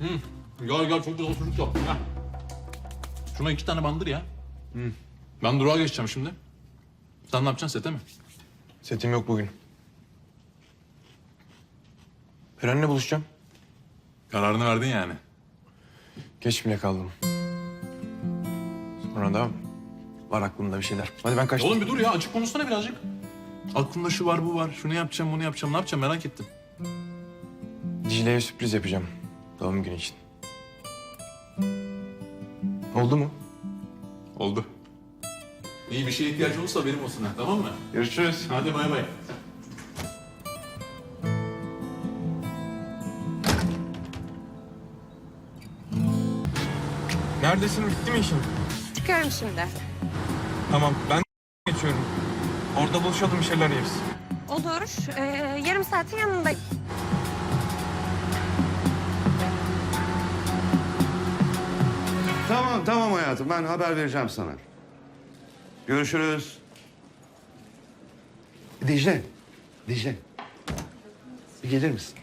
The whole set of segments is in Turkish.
Gel gel çok güzel sucuk yaptım ya. Şuna iki tane bandır ya. Ben durağa geçeceğim şimdi. Sen ne yapacaksın sete mi? Setim yok bugün. Peren'le buluşacağım. Kararını verdin yani. Geç bile kaldım. Sonra da var aklımda bir şeyler. Hadi ben kaçtım. Oğlum bir dur ya açık konuşsana birazcık. Aklımda şu var bu var. Şunu yapacağım bunu yapacağım. Ne yapacağım merak ettim. Dicle'ye sürpriz yapacağım. Doğum günü için. Oldu mu? Oldu. İyi bir şeye ihtiyaç olursa benim olsun ha tamam mı? Görüşürüz. Hadi bay bay. Neredesin? Bitti mi işin? Çıkıyorum şimdi. Tamam. Ben geçiyorum. Orada buluşalım bir şeyler yeriz. Olur. Ee, yarım saatin yanındayım. Tamam tamam hayatım ben haber vereceğim sana. Görüşürüz. Dicle. Dicle. Bir gelir misin?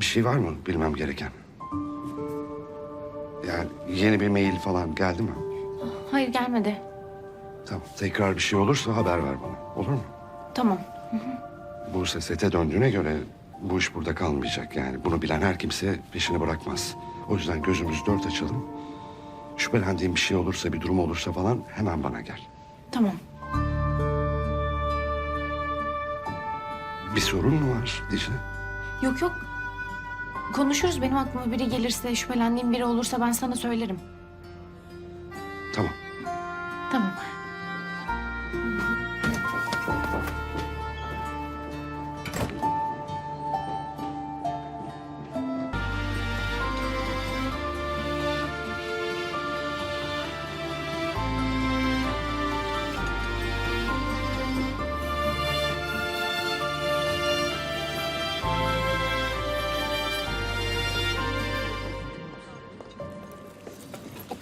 Bir şey var mı bilmem gereken? Yani yeni bir mail falan geldi mi? Hayır gelmedi. Tamam. Tekrar bir şey olursa haber ver bana. Olur mu? Tamam. Buse sete döndüğüne göre bu iş burada kalmayacak. Yani bunu bilen her kimse peşini bırakmaz. O yüzden gözümüzü dört açalım. Şüphelendiğin bir şey olursa, bir durum olursa falan hemen bana gel. Tamam. Bir sorun mu var Dicle? Yok yok. Konuşuruz. Benim aklıma biri gelirse, şüphelendiğim biri olursa ben sana söylerim.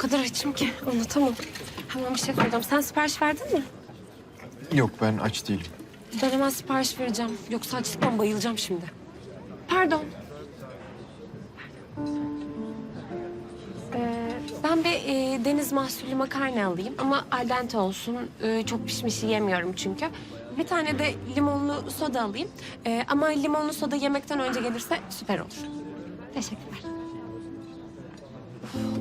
Kadar açım ki anlatamam. Hemen bir şey soracağım. Sen sipariş verdin mi? Yok ben aç değilim. Ben hemen sipariş vereceğim. Yoksa açlıktan bayılacağım şimdi. Pardon. Ee, ben bir e, deniz mahsullü makarna alayım ama al dente olsun. Ee, çok pişmiş yemiyorum çünkü. Bir tane de limonlu soda alayım. Ee, ama limonlu soda yemekten önce gelirse süper olur. Teşekkürler.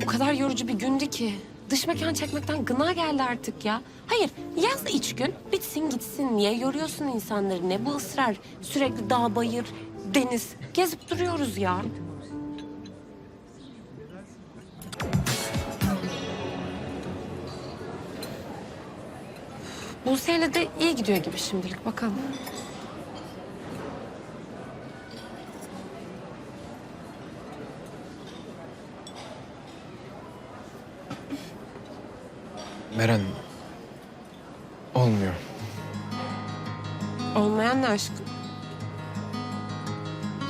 O kadar yorucu bir gündü ki. Dış mekan çekmekten gına geldi artık ya. Hayır, yaz iç gün. Bitsin gitsin. Niye yoruyorsun insanları? Ne bu ısrar? Sürekli dağ, bayır, deniz. Gezip duruyoruz ya. Buse'yle de iyi gidiyor gibi şimdilik. Bakalım. Beren... Olmuyor. Olmayan ne aşkım?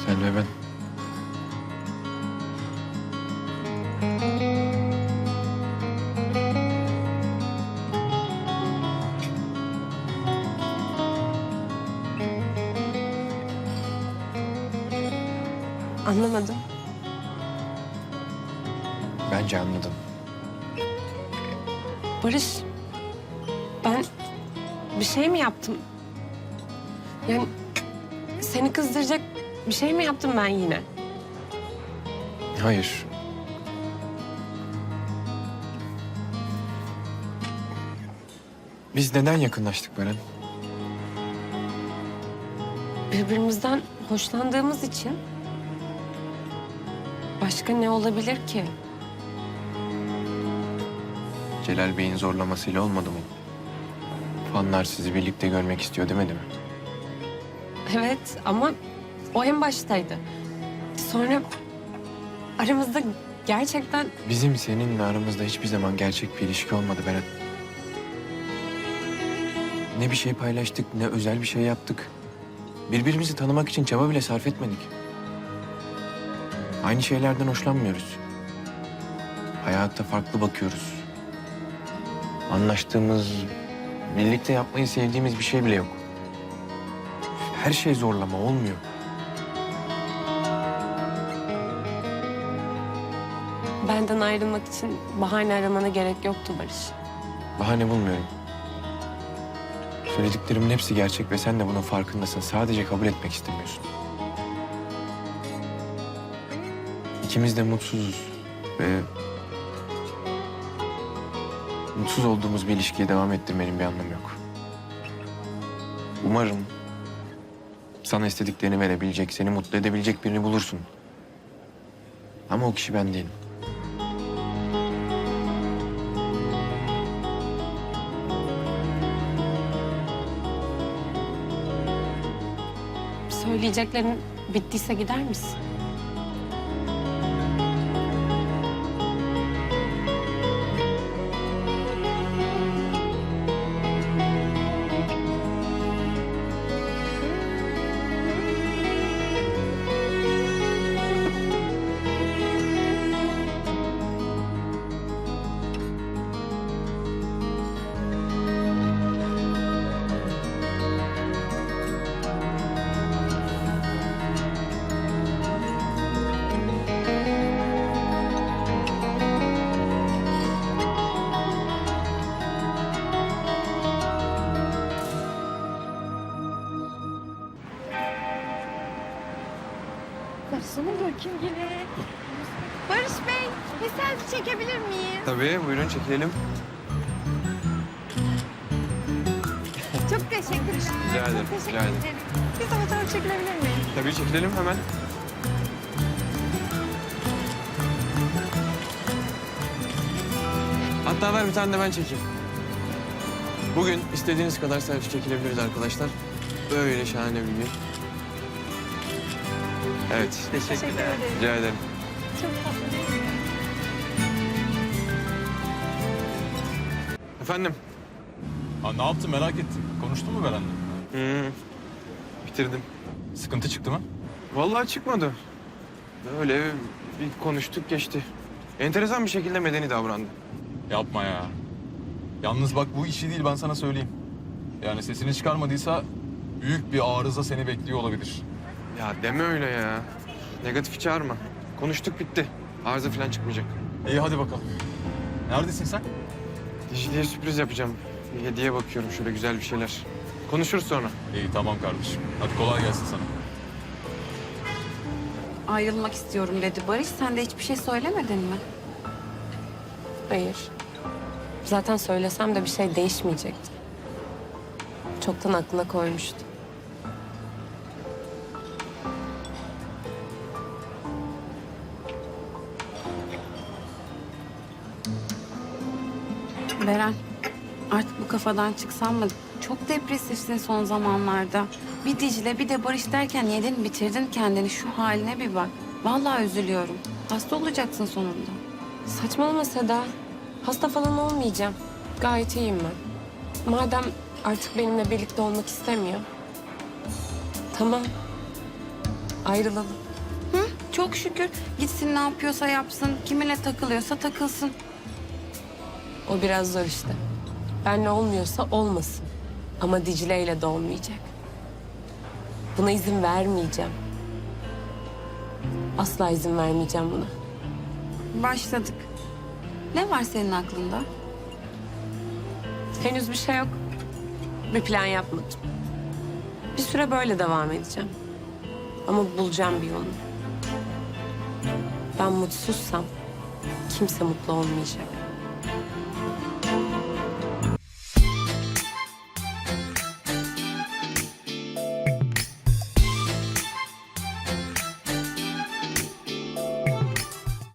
Sen ve ben. Anlamadım. Bence anladın. Barış, ben bir şey mi yaptım? Yani seni kızdıracak bir şey mi yaptım ben yine? Hayır. Biz neden yakınlaştık Beren? Birbirimizden hoşlandığımız için başka ne olabilir ki? Celal Bey'in zorlamasıyla olmadı mı? Fanlar sizi birlikte görmek istiyor demedi mi? Evet ama o en baştaydı. Sonra aramızda gerçekten Bizim seninle aramızda hiçbir zaman gerçek bir ilişki olmadı Beren. Ne bir şey paylaştık, ne özel bir şey yaptık. Birbirimizi tanımak için çaba bile sarf etmedik. Aynı şeylerden hoşlanmıyoruz. Hayata farklı bakıyoruz. Anlaştığımız, birlikte yapmayı sevdiğimiz bir şey bile yok. Her şey zorlama olmuyor. Benden ayrılmak için bahane aramana gerek yoktu Barış. Bahane bulmuyorum. Söylediklerimin hepsi gerçek ve sen de bunun farkındasın. Sadece kabul etmek istemiyorsun. İkimiz de mutsuzuz ve mutsuz olduğumuz bir ilişkiye devam ettirmenin bir anlamı yok. Umarım sana istediklerini verebilecek, seni mutlu edebilecek birini bulursun. Ama o kişi ben değilim. Söyleyeceklerin bittiyse gider misin? Barış Bey, bir selfie çekebilir miyiz? Tabii, buyurun çekilelim. Çok teşekkürler. Rica ederim, Çok teşekkür rica ederim. ederim. Biz de fotoğraf çekilebilir miyiz? Tabii çekilelim hemen. Hatta ver bir tane de ben çekeyim. Bugün istediğiniz kadar selfie çekilebiliriz arkadaşlar. Böyle şahane bir gün. Evet. Teşekkür ederim. Rica ederim. Çok tatlı değil mi? Efendim? Ha, ne yaptın merak ettim. Konuştun mu Beren'le? Hı, bitirdim. Sıkıntı çıktı mı? Vallahi çıkmadı. Öyle bir konuştuk geçti. Enteresan bir şekilde medeni davrandı. Yapma ya. Yalnız bak bu işi değil ben sana söyleyeyim. Yani sesini çıkarmadıysa büyük bir arıza seni bekliyor olabilir. Ya deme öyle ya. Negatif çağırma. Konuştuk bitti. Arıza falan çıkmayacak. İyi hadi bakalım. Neredesin sen? Dicle'ye sürpriz yapacağım. Bir hediye bakıyorum şöyle güzel bir şeyler. Konuşuruz sonra. İyi tamam kardeşim. Hadi kolay gelsin sana. Ayrılmak istiyorum dedi Barış. Sen de hiçbir şey söylemedin mi? Hayır. Zaten söylesem de bir şey değişmeyecekti. Çoktan aklına koymuştu. Beren, artık bu kafadan çıksan mı? Çok depresifsin son zamanlarda. Bir Dicle bir de Barış derken yedin bitirdin kendini. Şu haline bir bak. Vallahi üzülüyorum. Hasta olacaksın sonunda. Saçmalama Seda. Hasta falan olmayacağım. Gayet iyiyim ben. Madem artık benimle birlikte olmak istemiyor. Tamam. Ayrılalım. Hı? Çok şükür. Gitsin ne yapıyorsa yapsın. Kiminle takılıyorsa takılsın. O biraz zor işte. Benle olmuyorsa olmasın. Ama Dicle ile de olmayacak. Buna izin vermeyeceğim. Asla izin vermeyeceğim buna. Başladık. Ne var senin aklında? Henüz bir şey yok. Bir plan yapmadım. Bir süre böyle devam edeceğim. Ama bulacağım bir yolunu. Ben mutsuzsam kimse mutlu olmayacak.